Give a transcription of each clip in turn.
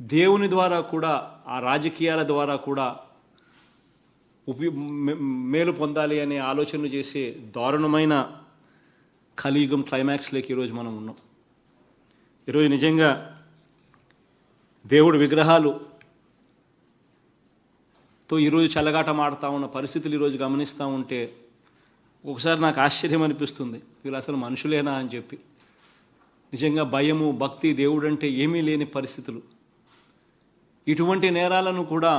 దేవుని ద్వారా కూడా ఆ రాజకీయాల ద్వారా కూడా ఉపయో మేలు పొందాలి అనే ఆలోచనలు చేసే దారుణమైన కలియుగం క్లైమాక్స్లోకి ఈరోజు మనం ఉన్నాం. ఈరోజు నిజంగా దేవుడు విగ్రహాలు తో ఈరోజు చల్లగాటం ఆడుతూ ఉన్న పరిస్థితులు ఈరోజు గమనిస్తూ ఉంటే ఒకసారి నాకు ఆశ్చర్యం అనిపిస్తుంది. వీళ్ళు అసలు మనుషులేనా అని చెప్పి. నిజంగా భయము భక్తి దేవుడు అంటే ఏమీ లేని పరిస్థితులు. ఇటువంటి నేరాలను కూడా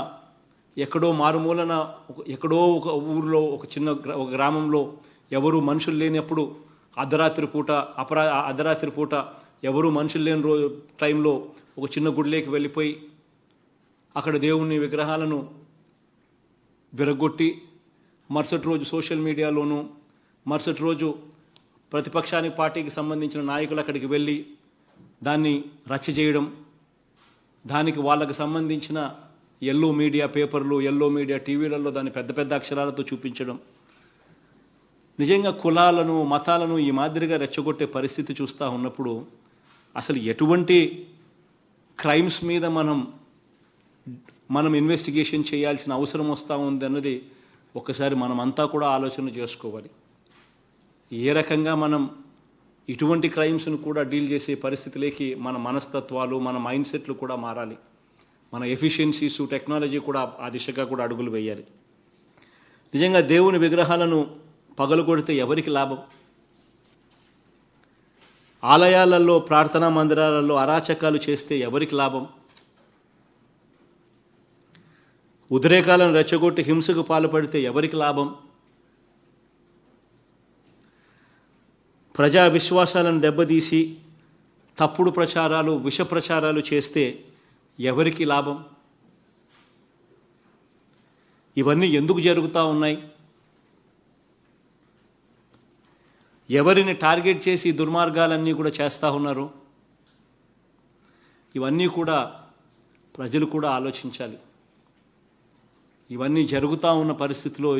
ఎక్కడో మారుమూలన ఒక- ఎక్కడో ఒక ఊరిలో ఒక చిన్న ఒక గ్రామంలో ఎవరు మనుషులు లేనప్పుడు అర్ధరాత్రి పూట అపరా అర్ధరాత్రి పూట ఎవరు మనుషులు లేని రోజు టైంలో ఒక చిన్న గుడిలోకి వెళ్ళిపోయి అక్కడ దేవుని విగ్రహాలను విరగొట్టి మరుసటి రోజు సోషల్ మీడియాలోనూ మరుసటి రోజు ప్రతిపక్షానికి పార్టీకి సంబంధించిన నాయకులు అక్కడికి వెళ్ళి దాన్ని రచ్చ చేయడం దానికి వాళ్ళకి సంబంధించిన ఎల్లో మీడియా పేపర్లు ఎల్లో మీడియా టీవీలలో దాన్ని పెద్ద పెద్ద అక్షరాలతో చూపించడం. నిజంగా కులాలను మతాలను ఈ మాదిరిగా రెచ్చగొట్టే పరిస్థితి చూస్తూ ఉన్నప్పుడు అసలు ఎటువంటి క్రైమ్స్ మీద మనం మనం ఇన్వెస్టిగేషన్ చేయాల్సిన అవసరం వస్తూ ఉంది అన్నది ఒకసారి మనం అంతా కూడా ఆలోచన చేసుకోవాలి. ఏ రకంగా మనం ఇటువంటి క్రైమ్స్ను కూడా డీల్ చేసే పరిస్థితిలోకి మన మనస్తత్వాలు మన మైండ్ సెట్లు కూడా మారాలి. మన ఎఫిషియన్సీస్ టెక్నాలజీ కూడా ఆ దిశగా కూడా అడుగులు వేయాలి. నిజంగా దేవుని విగ్రహాలను పగలగొడితే ఎవరికి లాభం? ఆలయాలలో ప్రార్థనా మందిరాలలో అరాచకాలు చేస్తే ఎవరికి లాభం? ఉద్రేకాలను రెచ్చగొట్టి హింసకు పాల్పడితే ఎవరికి లాభం? ప్రజా విశ్వాసాలను దెబ్బతీసి తప్పుడు ప్రచారాలు విష ప్రచారాలు చేస్తే ఎవరికి లాభం? ఇవన్నీ ఎందుకు జరుగుతూ ఉన్నాయి? ఎవరిని టార్గెట్ చేసి దుర్మార్గాలన్నీ కూడా చేస్తూ ఉన్నారు? ఇవన్నీ కూడా ప్రజలు కూడా ఆలోచించాలి. ఇవన్నీ జరుగుతూ ఉన్న పరిస్థితిలో